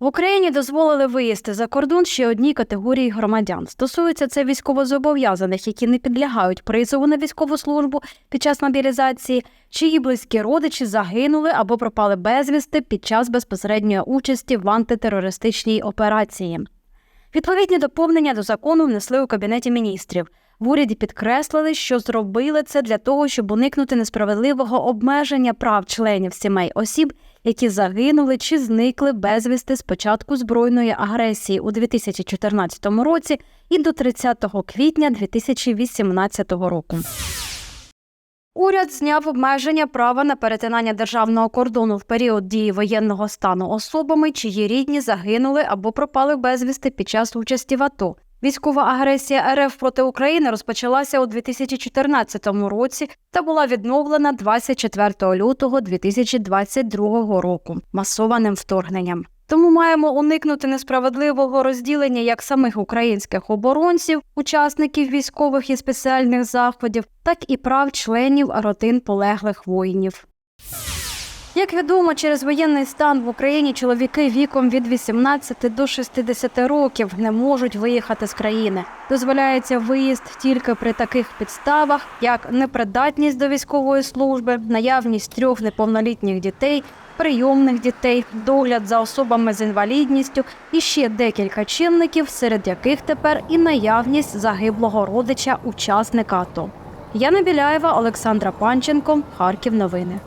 В Україні дозволили виїзд за кордон ще одній категорії громадян. Стосується це військовозобов'язаних, які не підлягають призову на військову службу під час мобілізації, чиї близькі родичі загинули або пропали безвісти під час безпосередньої участі в антитерористичній операції. Відповідні доповнення до закону внесли у кабінеті міністрів. В уряді підкреслили, що зробили це для того, щоб уникнути несправедливого обмеження прав членів сімей осіб, які загинули чи зникли безвісти з початку збройної агресії у 2014 році і до 30 квітня 2018 року. Уряд зняв обмеження права на перетинання державного кордону в період дії воєнного стану особами, чиї рідні загинули або пропали безвісти під час участі в АТО. Військова агресія РФ проти України розпочалася у 2014 році та була відновлена 24 лютого 2022 року масованим вторгненням. Тому маємо уникнути несправедливого розділення як самих українських оборонців, учасників військових і спеціальних заходів, так і прав членів родин полеглих воїнів. Як відомо, через воєнний стан в Україні чоловіки віком від 18 до 60 років не можуть виїхати з країни. Дозволяється виїзд тільки при таких підставах, як непридатність до військової служби, наявність трьох неповнолітніх дітей, прийомних дітей, догляд за особами з інвалідністю і ще декілька чинників, серед яких тепер і наявність загиблого родича учасника АТО. Яна Біляєва, Олександра Панченко, Харків. Новини.